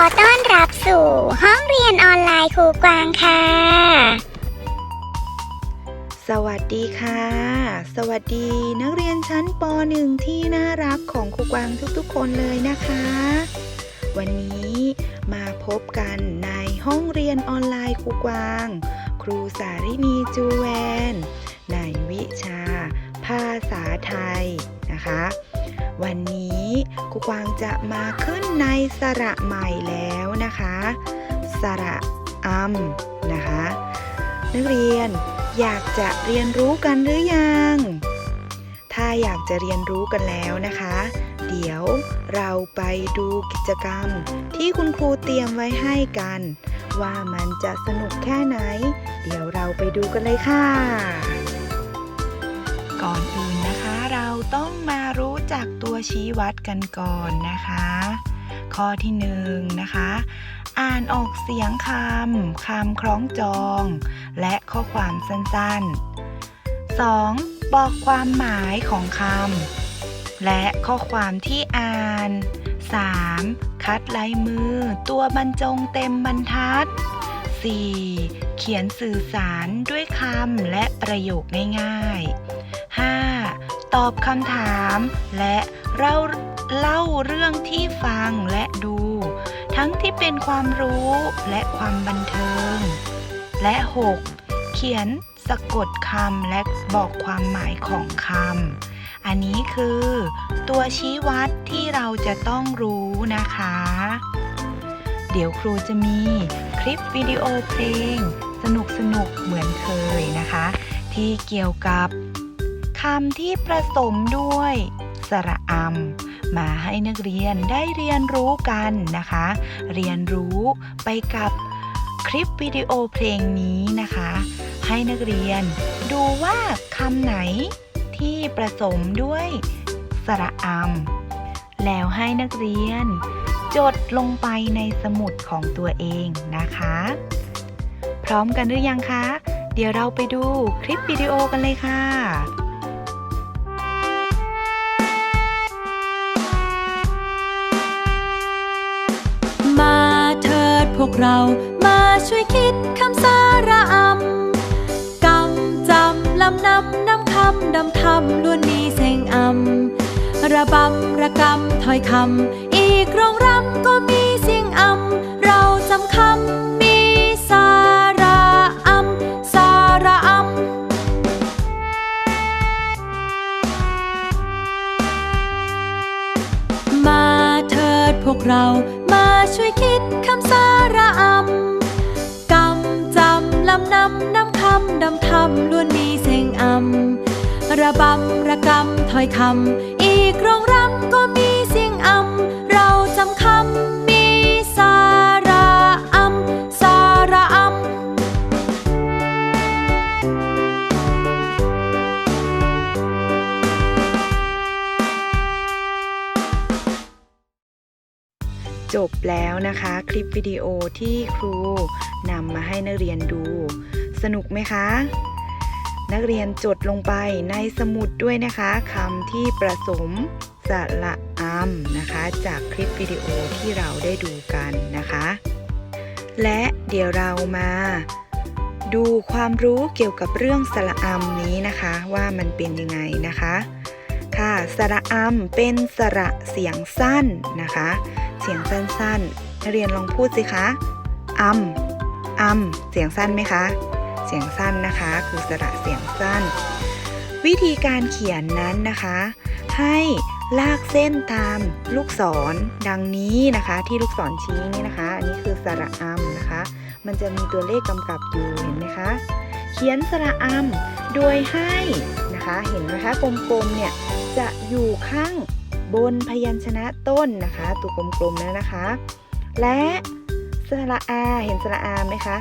อต้อนรับสู่ห้องเรียนออนไลน์ครูกวางค่ะ สวัสดีค่ะ สวัสดีนักเรียนชั้นป .1 ที่น่ารักของครูกวางทุกๆ คนเลยนะคะ วันนี้มาพบกันในห้องเรียนออนไลน์ครูกวาง ครูสารินีจูแวน ในวิชา ภาษาไทยนะคะ วันนี้ครูกวางจะมาขึ้นในสระใหม่แล้วนะคะ สระอัมนะคะ นักเรียนอยากจะเรียนรู้กันหรือยัง ถ้าอยากจะเรียนรู้กันแล้วนะคะ เดี๋ยวเราไปดูกิจกรรมที่คุณครูเตรียมไว้ให้กัน ว่ามันจะสนุกแค่ไหน เดี๋ยวเราไปดูกันเลยค่ะ ก่อนอื่นนะคะเราต้องมารู้ จักตัวชี้วัดกันก่อนนะคะ ข้อที่หนึ่งนะคะ อ่านออกเสียงคำคำคล้องจอง และข้อความสั้นๆ 2. บอกความหมายของคำและข้อความที่อ่าน 3. คัดลายมือ ตัวบรรจงเต็มบรรทัด 4. เขียนสื่อสารด้วยคำและประโยคง่ายๆ 5. ตอบคำถาม และเล่าเล่าเรื่องที่ฟังและดู ทั้งที่เป็นความรู้และความบันเทิง และ 6. เขียนสะกดคำและบอกความหมายของคำ อันนี้คือ ตัวชี้วัดที่เราจะต้องรู้นะคะ เดี๋ยวครูจะมีคลิปวิดีโอเพลง สนุกสนุกเหมือนเคยนะคะ ที่เกี่ยวกับ คำที่ผสมด้วย สระอำมาให้นักเรียนได้เรียนรู้กันนะคะ เรียนรู้ไปกับคลิปวิดีโอเพลงนี้นะคะ ให้นักเรียนดูว่าคำไหนที่ผสมด้วยสระอำแล้วให้นักเรียน จดลงไปในสมุดของตัวเองนะคะ พร้อมกันหรือยังคะ เดี๋ยวเราไปดูคลิปวิดีโอกันเลยค่ะ วกเรามาช่วยคิดคำสาระอำกำจำลำนำนำคำดำทำล้วนมีเสียงอำระบำระกำถ้อยคำอีกรองรำก็มีเสียง เรามาช่วยคิดคำสาระอำกำจำลำนำนำคำดำทำล้วนมีเสียงอำระบำระกำถ้อยคำอีกรองรำก็มีเสียงอำเราจำคำมีสา จบแล้วนะคะ คลิปวิดีโอที่ครูนำมาให้นักเรียนดู สนุกไหมคะ นักเรียนจดลงไปในสมุดด้วยนะคะคำที่ประสมสระอัมนะคะ จากคลิปวิดีโอที่เราได้ดูกันนะคะ และเดี๋ยวเรามาดูความรู้เกี่ยวกับเรื่องสระอัมนี้นะคะว่ามันเป็นยังไงนะคะ ค่ะสระอัมเป็นสระเสียงสั้นนะคะ เสียงสั้นๆนักเรียนลองพูดสิคะอัมอัมเสียงสั้นไหมคะ เสียงสั้นนะคะ คือสระเสียงสั้น วิธีการเขียนนั้นนะคะ ให้ลากเส้นตามลูกศรดังนี้นะคะ ที่ลูกศรชี้นี่นะคะ อันนี้คือสระอัมนะคะ มันจะมีตัวเลขกำกับอยู่เห็นไหมคะ เขียนสระอัมโดยให้นะคะ เห็นไหมคะกลมๆเนี่ยจะอยู่ข้าง บนพยัญชนะต้นนะคะ ตัวกลมๆนั้นนะคะ และสระอาเห็นสระอาไหมคะ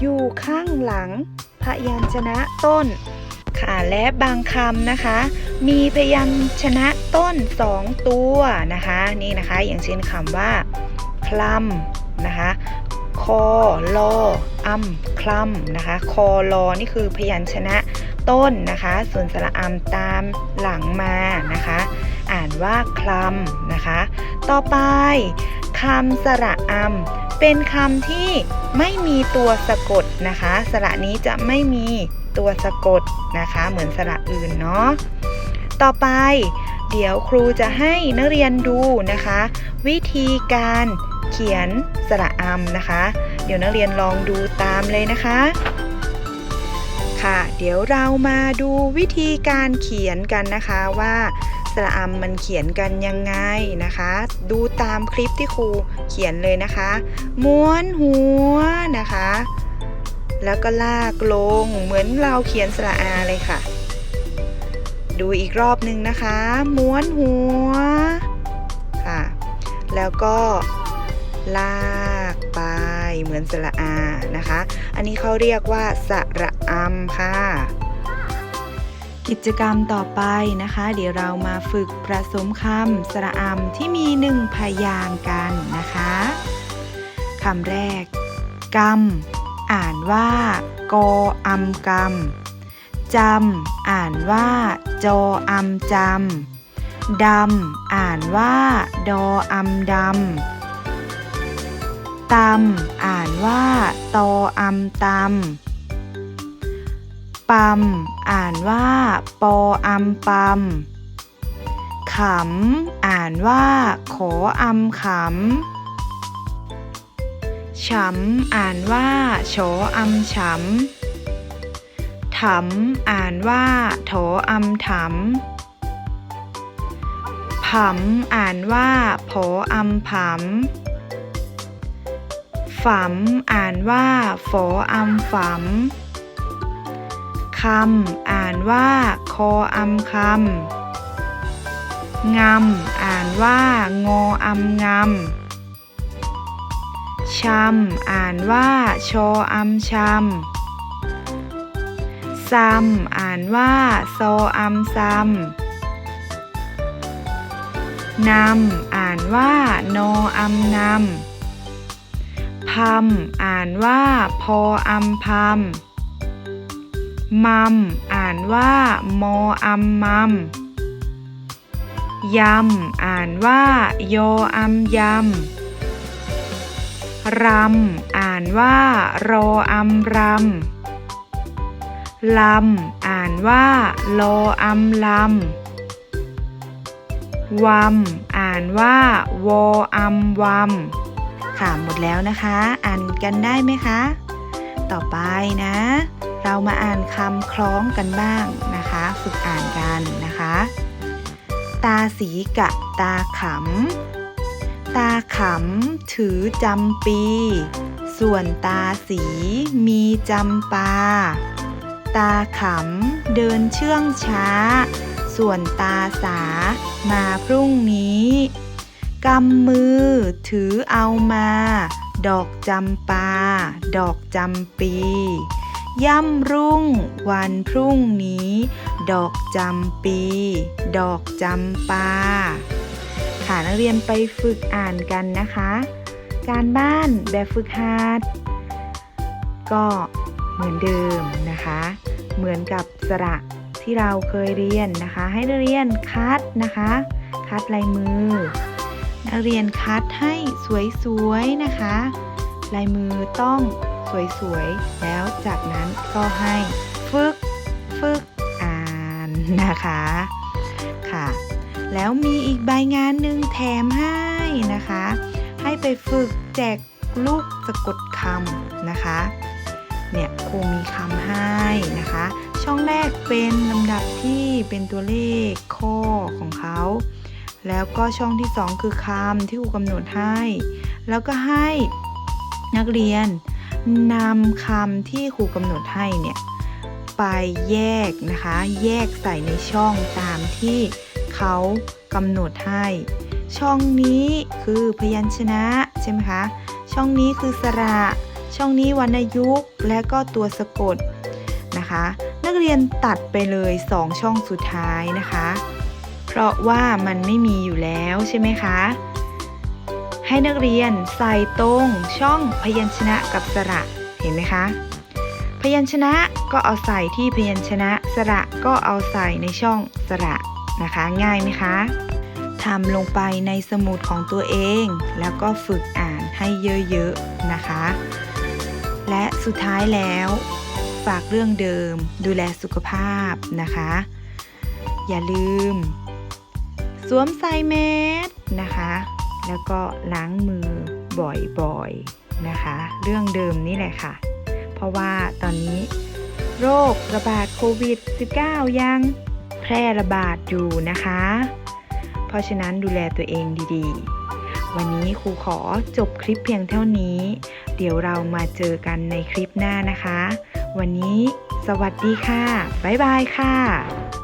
อยู่ข้างหลังพยัญชนะต้นค่ะและบางคำนะคะ มีพยัญชนะต้น2ตัวนะคะ นี่นะคะ อย่างเช่นคำว่าคลำนะคะ คอลออำคลำนะคะ คอลอนี่คือพยัญชนะต้นนะคะ ส่วนสระอำตามหลังมานะคะ อ่านว่าคลำนะคะ ต่อไปคำสระอำเป็นคำที่ไม่มีตัวสะกดนะคะ สระนี้จะไม่มีตัวสะกดนะคะ เหมือนสระอื่นเนาะต่อไป เดี๋ยวครูจะให้นักเรียนดูนะคะ วิธีการเขียนสระอำนะคะ เดี๋ยวนักเรียนลองดูตามเลยนะคะค่ะ เดี๋ยวเรามาดูวิธีการเขียนกันนะคะว่า ระอำมันเขียนกันยังไงนะคะ ดูตามคลิปที่ครูเขียนเลยนะคะ ม้วนหัวนะคะ แล้วก็ลากลงเหมือนเราเขียนสระอาเลยค่ะ ดูอีกรอบหนึ่งนะคะ ม้วนหัวค่ะ แล้วก็ลากไปเหมือนสระอานะคะ อันนี้เขาเรียกว่าสระอำค่ะ กิจกรรมต่อไปนะคะ เดี๋ยวเรามาฝึกผสมคำสระอำที่มีหนึ่งพยางกันนะคะคำแรกกำอ่านว่ากออำกำจำอ่านว่า จออำจำดำอ่านว่า ดออำดำตำอ่านว่า ตออำตำ ปำอ่านว่า ปออำปำขำ อ่านว่า ขออำขำฉำ อ่านว่าโฉอำฉำถำ อ่านว่า โถอำถำผำ อ่านว่าโผอำผำฝำ อ่านว่าโฝอำฝำ คำอ่านว่า คออำคำงำอ่านว่า งออำงำชำอ่านว่า ชออำชำซ้ำอ่านว่า ซออำซ้ำนำอ่านว่า นออำนำพำอ่านว่า พออำพำ มัม อ่านว่ามออำมัมยำ อ่านว่าโยอำยำรำ อ่านว่าโรออำรำลำ อ่านว่าโลอำลำวำอ่านว่าวออำวำค่ะหมดแล้วนะคะ อ่านกันได้ไหมคะ ต่อไปนะ เรามาอ่านคำคล้องกันบ้างนะคะ ฝึกอ่านกันนะคะ ตาสีกะตาขำ ตาขำถือจำปี ส่วนตาสีมีจำปา ตาขำเดินเชื่องช้า ส่วนตาสามาพรุ่งนี้กำมือถือเอามา ดอกจำปา ดอกจำปี ย่ำรุ่ง วันพรุ่งนี้ ดอกจำปี ดอกจำปา ค่ะนักเรียนไปฝึกอ่านกันนะคะ การบ้านแบบฝึกหัดก็เหมือนเดิมนะคะ เหมือนกับสระที่เราเคยเรียนนะคะ ให้นักเรียนคัดนะคะ คัดลายมือ นักเรียนคัดให้สวยๆนะคะ ลายมือต้อง สวยๆ แล้วจากนั้นก็ให้ฝึกฝึกอ่านนะคะค่ะ แล้วมีอีกใบงานหนึ่งแถมให้นะคะ ให้ไปฝึกแจกลูกสะกดคำนะคะ เนี่ยครูมีคำให้นะคะ ช่องแรกเป็นลำดับที่เป็นตัวเลขข้อของเขาแล้วก็ช่องที่สองคือคำที่ครูกำหนดให้ แล้วก็ให้นักเรียน นำคำที่ครูกำหนดให้เนี่ยไปแยกนะคะ แยกใส่ในช่องตามที่เขากำหนดให้ ช่องนี้คือพยัญชนะใช่ไหมคะ ช่องนี้คือสระ ช่องนี้วรรณยุกต์และก็ตัวสะกดนะคะ นักเรียนตัดไปเลย2ช่องสุดท้ายนะคะ เพราะว่ามันไม่มีอยู่แล้วใช่ไหมคะ ให้นักเรียนใส่ตรงช่องพยัญชนะกับสระ เห็นไหมคะ พยัญชนะก็เอาใส่ที่พยัญชนะสระก็เอาใส่ในช่องสระนะคะ ง่ายไหมคะทำลงไปในสมุดของตัวเอง แล้วก็ฝึกอ่านให้เยอะๆนะคะ และสุดท้ายแล้ว ฝากเรื่องเดิม ดูแลสุขภาพนะคะ อย่าลืม สวมใส่แมสนะคะ แล้วก็ล้างมือบ่อยๆนะคะ เรื่องเดิมนี่แหละค่ะ เพราะว่าตอนนี้โรคระบาดโควิด -19 ยังแพร่ระบาดอยู่นะคะ เพราะฉะนั้นดูแลตัวเองดีๆ วันนี้ครูขอจบคลิปเพียงเท่านี้ เดี๋ยวเรามาเจอกันในคลิปหน้านะคะ วันนี้สวัสดีค่ะ บ๊ายบายค่ะ